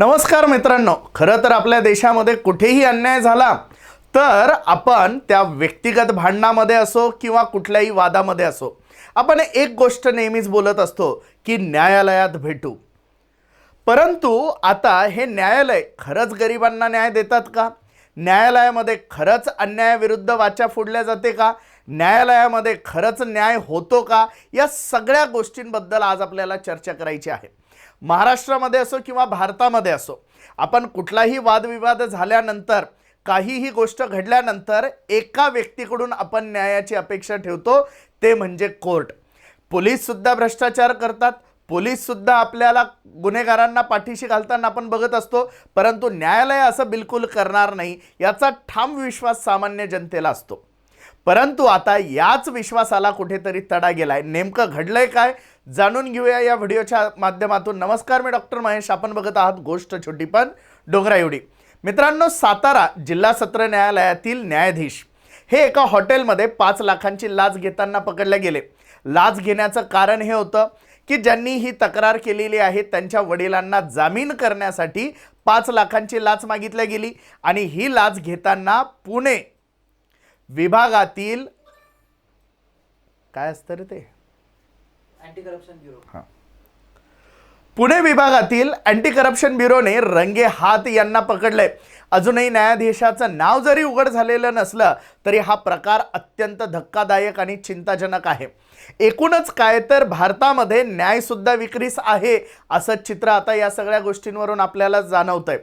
नमस्कार मित्रांनो खरं तर आपल्या देशामध्ये कुठेही अन्याय झाला तर आपण त्या व्यक्तिगत भांडणामध्ये असो किंवा कुठल्याही वादामध्ये असो आपण एक गोष्ट नेहमीच बोलत असतो की न्यायालयात भेटू. परंतु आता हे न्यायालय खरंच गरिबांना न्याय देतात का? न्यायालयामध्ये खरंच अन्यायाविरुद्ध वाचा फोडल्या जाते का? न्यायालयामध्ये खरंच न्याय होतो का? या सगळ्या गोष्टींबद्दल आज आपल्याला चर्चा करायची आहे. महाराष्ट्रामध्ये असो किंवा भारतामध्ये असो आपण कुठलाही वादविवाद झाल्यानंतर काहीही गोष्ट घडल्यानंतर एका व्यक्तीकडून आपण न्यायाची अपेक्षा ठेवतो ते म्हणजे कोर्ट. पोलीस सुद्धा भ्रष्टाचार करतात पोलीससुद्धा आपल्याला गुन्हेगारांना पाठीशी घालताना आपण बघत असतो परंतु न्यायालय असं बिलकुल करणार नाही याचा ठाम विश्वास सामान्य जनतेला असतो. परंतु आता याच विश्वासाला कुठेतरी तडा गेलाय. नेमकं घडलंय काय? जाणून घेऊया या व्हिडिओच्या माध्यमातून. नमस्कार मी डॉक्टर महेश. आपण बघत आहात गोष्ट छोटी पण डोंगरा एवढी. मित्रांनो सातारा जिल्हा सत्र न्यायालयातील न्यायाधीश हे एका हॉटेलमध्ये पाच लाखांची लाच घेताना पकडले गेले. लाच घेण्याचं कारण हे होतं की ज्यांनी ही तक्रार केलेली आहे त्यांच्या वडिलांना जामीन करण्यासाठी पाच लाखांची लाच मागितली गेली आणि ही लाच घेताना पुणे विभागातील काय असतं रे ते? अँटी करप्शन ब्युरो पुणे विभागातील अँटी करप्शन ब्युरोने रंगे हात यांना पकडलंय. अजूनही न्यायाधीशाचं नाव जरी उघड झालेलं नसलं तरी हा प्रकार अत्यंत धक्कादायक आणि चिंताजनक आहे. एकूणच काय तर भारतामध्ये न्यायसुद्धा विक्रीस आहे असं चित्र आता या सगळ्या गोष्टींवरून आपल्याला जाणवतंय.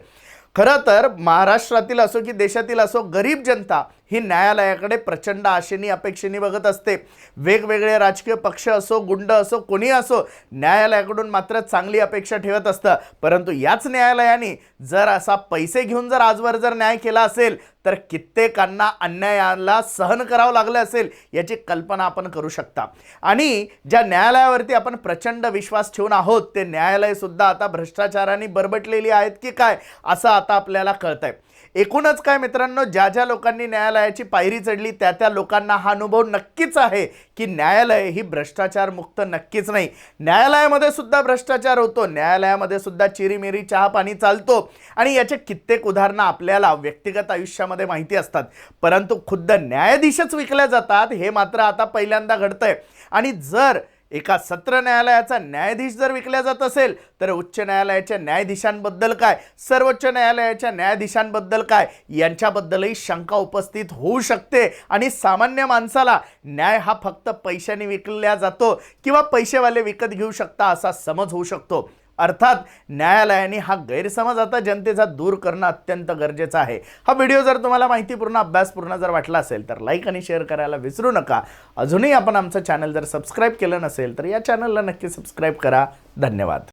खरं तर महाराष्ट्रातील असो की देशातील असो गरीब जनता ही न्यायालयाकडे प्रचंड आशेनी अपेक्षेने बघत असते. वेगवेगळे राजकीय पक्ष असो गुंड असो कोणी असो न्यायालयाकडून मात्र चांगली अपेक्षा ठेवत असतं. परंतु याच न्यायालयाने जर असा पैसे घेऊन जर आजवर जर न्याय केला असेल तर कित्येकांना अन्यायाला सहन करावं लागलं असेल याची कल्पना आपण करू शकता. आणि ज्या न्यायालयावरती आपण प्रचंड विश्वास ठेवून आहोत ते न्यायालयसुद्धा आता भ्रष्टाचाराने बरबटलेली आहेत की काय असं आता आपल्याला कळतंय. एकूणच काय मित्रांनो ज्या ज्या लोकांनी न्यायालय न्यायालयाची पायरी चढली त्या त्या लोकांना हा अनुभव नक्कीच आहे की न्यायालय ही भ्रष्टाचार मुक्त नक्कीच नाही. न्यायालयामध्ये सुद्धा भ्रष्टाचार होतो न्यायालयामध्ये सुद्धा चिरीमिरी चहा पाणी चालतो आणि याचे कित्येक उदाहरणं आपल्याला व्यक्तिगत आयुष्यामध्ये माहिती असतात. परंतु खुद्द न्यायाधीशच विकल्या जातात हे मात्र आता पहिल्यांदा घडतंय. आणि जर एका सत्र न्यायालयाचा न्यायाधीश जर विकल्या जात असेल तर उच्च न्यायालयाच्या न्यायाधीशांबद्दल काय? सर्वोच्च न्यायालयाच्या न्यायाधीशांबद्दल काय? यांच्याबद्दलही शंका उपस्थित होऊ शकते. आणि सामान्य माणसाला न्याय हा फक्त पैशाने विकल्या जातो किंवा पैसेवाले विकत घेऊ शकता असा समज होऊ शकतो. अर्थात न्यायालयाने हा गैरसमज आता जनतेचा दूर करणं अत्यंत गरजेचं आहे. हा व्हिडिओ जर तुम्हाला माहितीपूर्ण अभ्यासपूर्ण जर वाटला असेल तर लाईक आणि शेअर करायला विसरू नका. अजूनही आपण आमचं चॅनल जर सबस्क्राईब केलं नसेल तर या चॅनलला नक्की सबस्क्राईब करा. धन्यवाद.